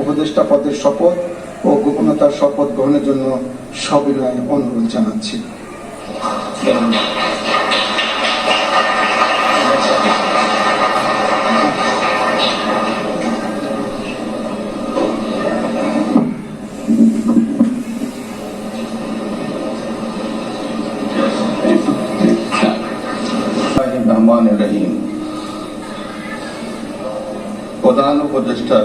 উপদেষ্টা পদের শপথ ও গোপনতার শপথ গ্রহণের জন্য সবিনয় অনুরোধ জানাচ্ছি। রহিম। প্রধান উপদেষ্টার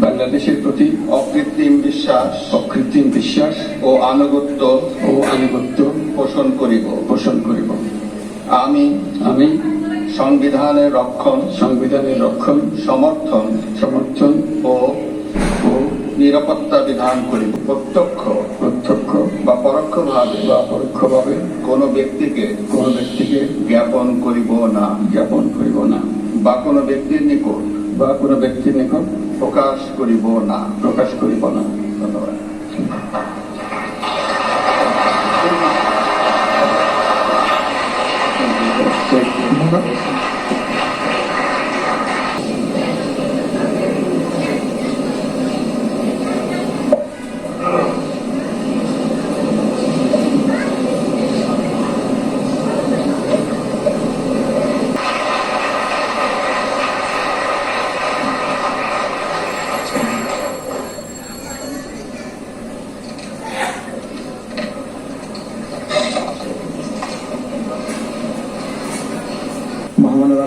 বাংলাদেশের প্রতি অকৃত্রিম বিশ্বাস অকৃত্রিম বিশ্বাস ও আনুগত্য ও আনুগত্য পোষণ করিব। পোষণ করিব। আমি আমি সংবিধানের রক্ষণ সংবিধানের রক্ষণ সমর্থন সমর্থন ও নিরাপত্তা বিধান করিব। প্রত্যক্ষ প্রত্যক্ষ বা পরোক্ষভাবে বা পরোক্ষভাবে কোনো ব্যক্তিকে কোনো ব্যক্তিকে জ্ঞাপন করিব না। জ্ঞাপন করিব না। বা কোনো ব্যক্তির নিকট বা কোনো ব্যক্তির নিকট প্রকাশ করিব না প্রকাশ করিব না। ধন্যবাদ মহামান্য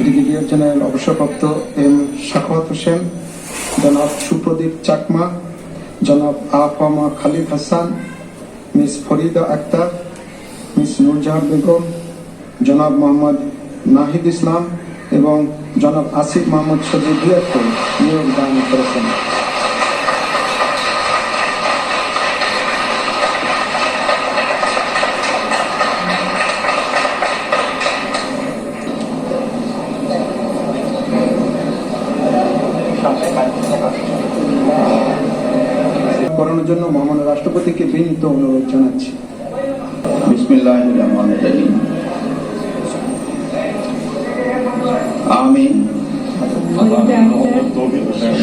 ব্রিগেডিয়ার জেনারেল অবসরপ্রাপ্ত এম শাখাত হোসেন, জনাব সুপ্রদীপ চাকমা, জনাব আফামা খালিদ হাসান, মিস ফরিদা আক্তার, মিস নুরজাহান বেগম, জনাব মোহাম্মদ নাহিদ ইসলাম এবং জনাব আসিফ মোহাম্মদ সজিদিয়াকে নিয়োগ দান করেছেন। জন্য মহামান্য রাষ্ট্রপতিকে বিনীত অনুরোধ জানাচ্ছি। আমি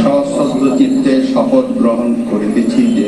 সশস্ত্র চিত্তে শপথ গ্রহণ করিতেছি যে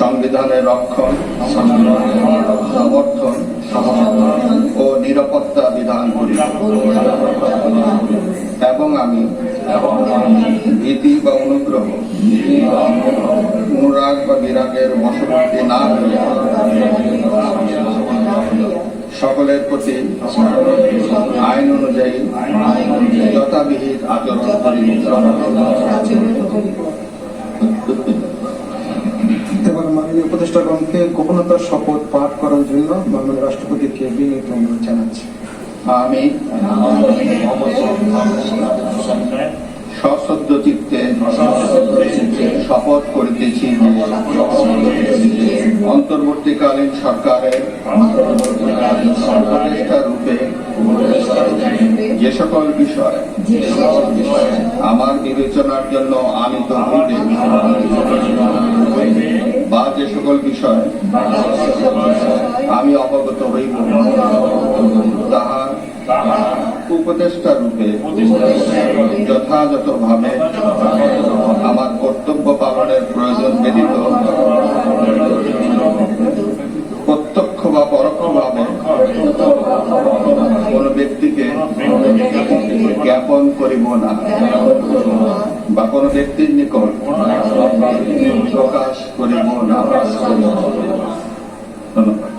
সংবিধানের রক্ষণ সমর্থন ও নিরাপত্তা বিধান করিব এবং আমি ভীতি বা অনুগ্রহ, অনুরাগ বা বিরাগের বশবর্তী না সকলের প্রতি আইন অনুযায়ী যথাবিহিত আচরণ করিব উপদেষ্টাগণকে গোপনতার শপথ পাঠ করার জন্য মাননীয় রাষ্ট্রপতিকে বিনীত অনুরোধ জানাচ্ছি। আমি সশ্রদ্ধ চিত্তে শপথ করিতেছি। অন্তর্বর্তীকালীন সরকারের রূপে যে সকল বিষয় আমার বিবেচনার জন্য আনিত হইবে সকল বিষয় আমি অবগত হইব। তাহা উপদেষ্টা রূপে যথাযথভাবে আমার কর্তব্য পালনের প্রয়োজন ব্যতীত প্রত্যক্ষ বা পরোক্ষভাবে কোন ব্যক্তিকে জ্ঞাপন করিব না। বা কোন ব্যক্তির নিকট প্রকাশ করিব না। ধন্যবাদ।